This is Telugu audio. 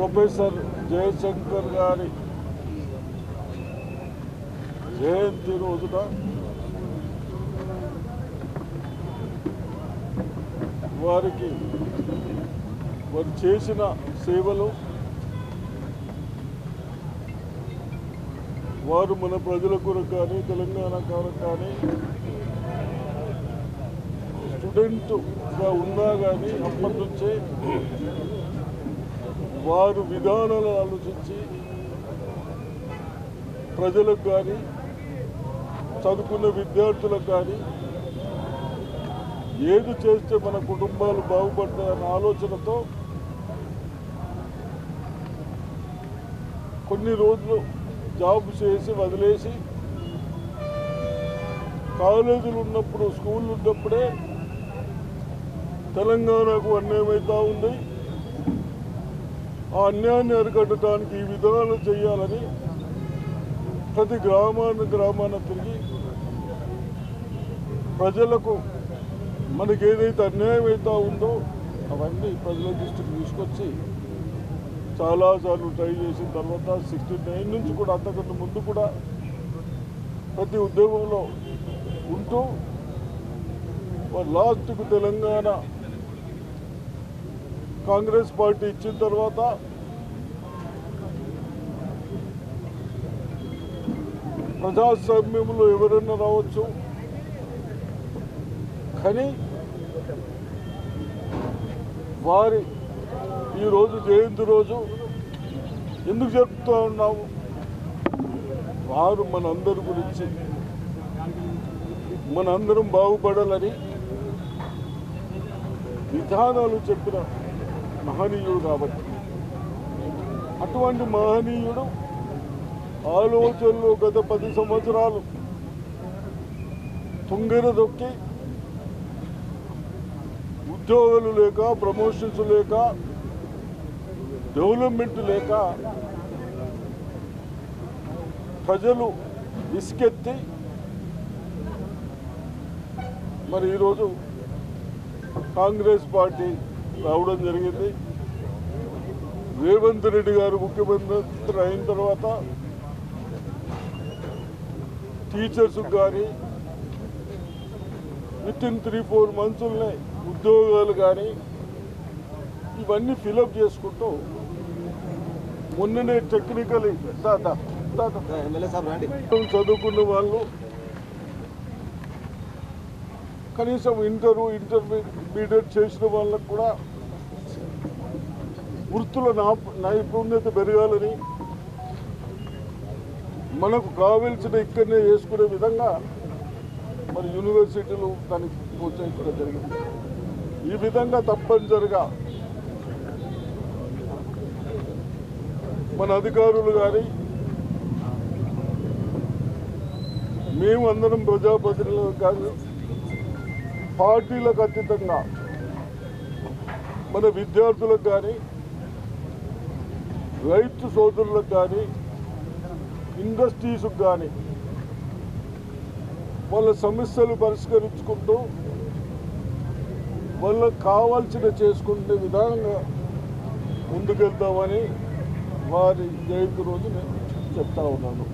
ప్రొఫెసర్ జయశంకర్ గారి జయంతి రోజున వారికి వారు చేసిన సేవలు వారు మన ప్రజల కొరకు కానీ తెలంగాణ కొరకు కానీ స్టూడెంట్గా ఉన్నా కానీ అప్పటి నుంచే వారు విధానాలు ఆలోచించి ప్రజలకు కానీ చదువుకున్న విద్యార్థులకు కానీ ఏది చేస్తే మన కుటుంబాలు బాగుపడతాయన్న ఆలోచనతో కొన్ని రోజులు జాబ్ చేసి వదిలేసి కాలేజీలు ఉన్నప్పుడు స్కూళ్ళు ఉన్నప్పుడే తెలంగాణకు అన్యాయమవుతూ ఉంది. ఆ అన్యాయాన్ని అరికట్టడానికి ఈ విధానాలు చేయాలని ప్రతి గ్రామాన్ని గ్రామాన తిరిగి ప్రజలకు మనకి ఏదైతే అన్యాయం అవుతా ఉందో అవన్నీ ప్రజల దృష్టికి తీసుకొచ్చి చాలాసార్లు ట్రై చేసిన తర్వాత సిక్స్టీ నైన్ నుంచి కూడా అంతకంటే ముందు కూడా ప్రతి ఉద్యోగంలో ఉంటూ లాస్ట్కు తెలంగాణ కాంగ్రెస్ పార్టీ ఇచ్చిన తర్వాత ప్రజాస్వామ్యంలో ఎవరైనా రావచ్చు. కానీ వారి ఈరోజు జయంతి రోజు ఎందుకు జరుపుతూ ఉన్నాము వారు మనందరి గురించి మనందరం బాగుపడాలని విధానాలు చెప్పిన మహనీయుడు కాబట్టి. అటువంటి మహనీయుడు ఆలోచనలు గత పది సంవత్సరాలు తుంగిర దొక్కి ఉద్యోగాలు లేక ప్రమోషన్స్ లేక డెవలప్మెంట్ లేక ప్రజలు ఇసుకెత్తి మరి ఈరోజు కాంగ్రెస్ పార్టీ రావడం జరిగింది. రేవంత్ రెడ్డి గారు ముఖ్యమంత్రి అయిన తర్వాత టీచర్స్ కానీ విత్ ఇన్ త్రీ ఫోర్ మంత్స్లోనే ఉద్యోగాలు కానీ ఇవన్నీ ఫిలప్ చేసుకుంటూ మొన్ననే టెక్నికల్ చదువుకున్న వాళ్ళు కనీసం ఇంటరు ఇంటర్మీడియట్ చేసిన వాళ్ళకు కూడా వృత్తుల నా- నైపుణ్యత పెరగాలని మనకు కావలసిన ఇక్కడనే చేసుకునే విధంగా మరి యూనివర్సిటీలు దానికి ప్రోత్సహించడం జరిగింది. ఈ విధంగా తప్పనిసరిగా మన అధికారులు కానీ మేము అందరం ప్రజాప్రతినిధులు కానీ పార్టీలకు అతీతంగా మన విద్యార్థులకు కానీ రైతు సోదరులకు కానీ ఇండస్ట్రీస్కి కానీ వాళ్ళ సమస్యలు పరిష్కరించుకుంటూ వాళ్ళకు కావాల్సిన చేసుకునే విధానంగా ముందుకెళ్తామని వారి జయంతి రోజు నేను చెప్తా ఉన్నాను.